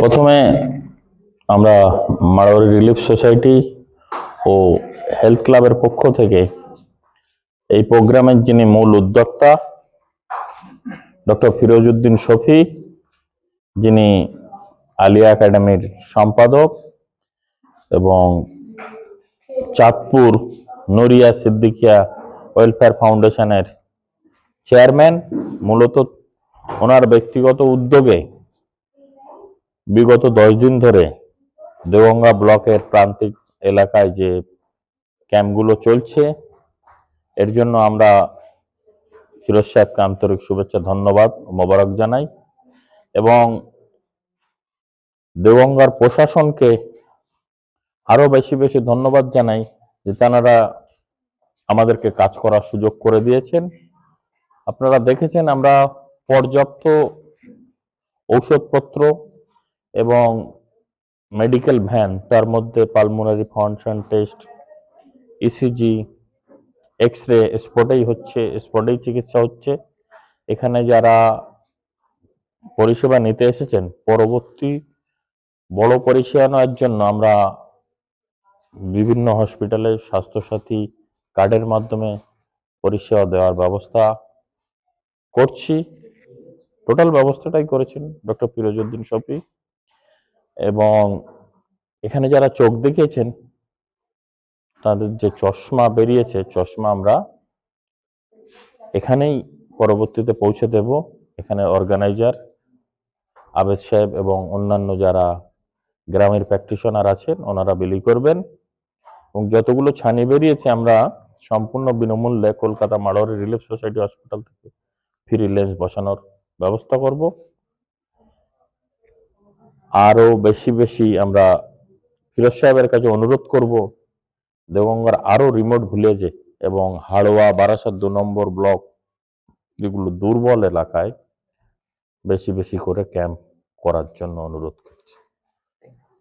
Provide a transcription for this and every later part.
প্রথমে আমরা Marwari relief society ও হেলথ ক্লাবের পক্ষ থেকে এই প্রোগ্রামের যিনি মূল উদ্যোক্তা, ডক্টর ফিরোজউদ্দিন শফি, যিনি আলিয়া একাডেমির সম্পাদক এবং চাঁদপুর নড়িয়া সিদ্দিকিয়া ওয়েলফেয়ার ফাউন্ডেশনের চেয়ারম্যান, মূলত ওনার ব্যক্তিগত উদ্যোগে বিগত দশ দিন ধরে দেওগঙ্গা ব্লকের প্রান্তিক এলাকায় যে ক্যাম্পগুলো চলছে, এর জন্য আমরা ফিরোজ সাহেবকে আন্তরিক শুভেচ্ছা, ধন্যবাদ, মোবারক জানাই এবং দেওগঙ্গার প্রশাসনকে আরও বেশি বেশি ধন্যবাদ জানাই যে তারা আমাদেরকে কাজ করার সুযোগ করে দিয়েছেন। আপনারা দেখেছেন আমরা পর্যাপ্ত ঔষধপত্র এবং মেডিকেল ভ্যান তার মধ্যে pulmonary foundation test ECG X ray স্পটেই হচ্ছে স্পটেই চিকিৎসা হচ্ছে। এখানে যারা পরিষেবা নিতে এসেছেন, পরবর্তী বড় পরিষেবা নেওয়ার জন্য আমরা বিভিন্ন হসপিটালে স্বাস্থ্যসাথী কার্ডের মাধ্যমে পরিষেবা দেওয়ার ব্যবস্থা করছি। টোটাল ব্যবস্থাটাই করেছেন ডক্টর ফিরোজউদ্দিন শফি। এবং এখানে যারা চোখ দেখিয়েছেন, তাদের যে চশমা বেরিয়েছে, চশমা আমরা এখানেই পরবর্তীতে পৌঁছে দেব। এখানে অর্গানাইজার আবেদ সাহেব এবং অন্যান্য যারা গ্রামের প্র্যাকটিশনার আছেন, ওনারা বিলি করবেন। এবং যতগুলো ছানি বেরিয়েছে, আমরা সম্পূর্ণ বিনামূল্যে Kolkata Marwari relief society hospital থেকে ফ্রি লেন্স বসানোর ব্যবস্থা করব। আরও বেশি বেশি আমরা ফিরোজ সাহেবের কাছে অনুরোধ করব দেবঙ্গার আরও রিমোট ভিলেজে এবং হাড়োয়া বারাসাত দু নম্বর ব্লক যেগুলো দুর্বল এলাকায় বেশি বেশি করে ক্যাম্প করার জন্য অনুরোধ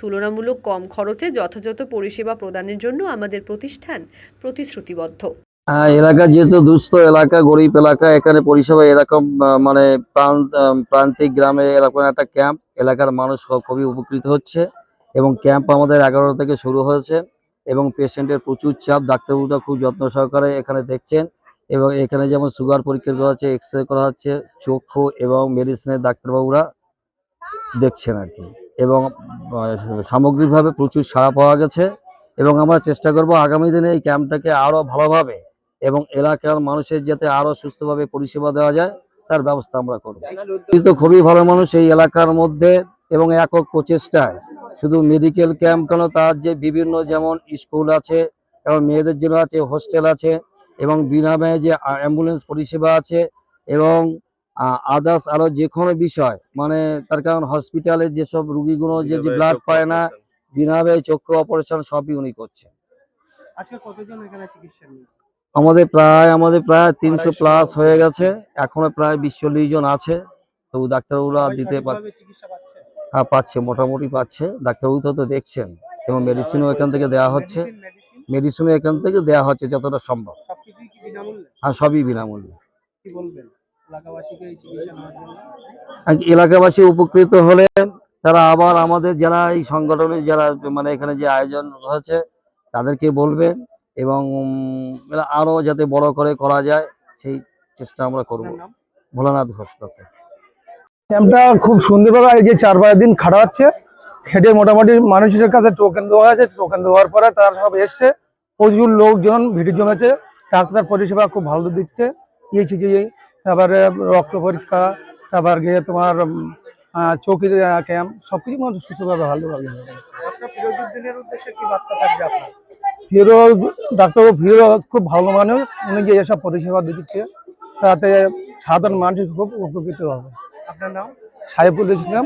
তুলনামূলক কম খরচে যথাযথ পরিষেবা প্রদানের জন্য আমাদের প্রতিষ্ঠান প্রতিশ্রুতিবদ্ধ। হ্যাঁ এলাকা যেহেতু দুস্থ, এলাকা গরিব এলাকা, এখানে পরিষেবা এরকম মানে প্রান্ত প্রান্তিক গ্রামে এরকম একটা ক্যাম্প এলাকার মানুষ খুবই উপকৃত হচ্ছে এবং ক্যাম্প আমাদের এগারো থেকে শুরু হয়েছে এবং পেশেন্টের প্রচুর চাপ, ডাক্তারবাবুরা খুব যত্ন সহকারে এখানে দেখছেন এবং এখানে যেমন সুগার পরীক্ষা করা হচ্ছে এক্স রে করা হচ্ছে, চক্ষু এবং মেডিসিনের ডাক্তারবাবুরা দেখছেন আর কি। এবং সামগ্রিকভাবে প্রচুর সাড়া পাওয়া গেছে এবং আমরা চেষ্টা করব আগামী দিনে এই ক্যাম্পটাকে আরও ভালোভাবে এবং এলাকার মানুষের যাতে আরও সুস্থভাবে পরিষেবা দেওয়া যায়, তার ব্যবস্থা আমরা করব। কিন্তু খুবই ভালো মানুষ এই এলাকার মধ্যে এবং একক প্রচেষ্টায়। শুধু মেডিকেল ক্যাম্প কেন, তার যে বিভিন্ন যেমন স্কুল আছে, এবং মেয়েদের জন্য আছে, হোস্টেল আছে, এবং বিনাময়ে যে অ্যাম্বুলেন্স পরিষেবা আছে, এবং আদার্স আরও যে কোনো বিষয় মানে তার কারণ হসপিটালে যেসব রুগীগুলো যে ব্লাড পায় না বিনাময়ে চক্ষু অপারেশন সবই উনি করছেন। আজকে কতজন এখানে চিকিৎসা নিয়ে? আমাদের প্রায় আমাদের প্রায় তিনশো প্লাস হয়ে গেছে এখনও প্রায় বিশ চল্লিশ জন আছে তবু ডাক্তারবাবুরা দিতে পার সঠিকভাবে চিকিৎসা পাচ্ছে? হ্যাঁ পাচ্ছে মোটামুটি পাচ্ছে। ডাক্তারবাবু তো তো দেখছেন এবং মেডিসিনও এখান থেকে দেওয়া হচ্ছে। মেডিসিন মেডিসিনও এখান থেকে দেওয়া হচ্ছে যতটা সম্ভব। সবকিছুই কি বিনামূল্যে? আর সবই বিনামূল্যে। এই এলাকাবাসী উপকৃত হলে তারা আবার আমাদের যারা এই সংগঠনের যারা মানে এখানে যে আয়োজন হয়েছে তাদেরকে বলবেন এবং উম, এরা আরও যাতে বড় করে করা যায় সেই চেষ্টা আমরা করব। ভোলানাথ ঘোষ ডক্টর। ক্যাম্পটা খুব সুন্দরভাবে এই যে চার পাঁচ দিন খাটা হচ্ছে। খেটে মোটামুটি মানুষের কাছে টোকেন দেওয়া আছে টোকেন দেওয়ার পরে তারা সব এসছে। প্রচুর লোকজন ভিড় জমেছে। ডাক্তার পরিষেবা খুব ভালো দিচ্ছে। ইয়েছি তারপরে রক্ত পরীক্ষা তারপর গিয়ে তোমার চৌকি ক্যাম্প সবকিছু মানুষ সুস্থভাবে ভালোভাবে ফিরোজ ডাক্তারবাবু ফিরোজ খুব ভালো মানুষ উনি যে এসব পরিষেবা দিচ্ছে তাতে সাধারণ মানুষ খুব উপকৃত হবে। আপনার নাম? সাহেবুল ইসলাম।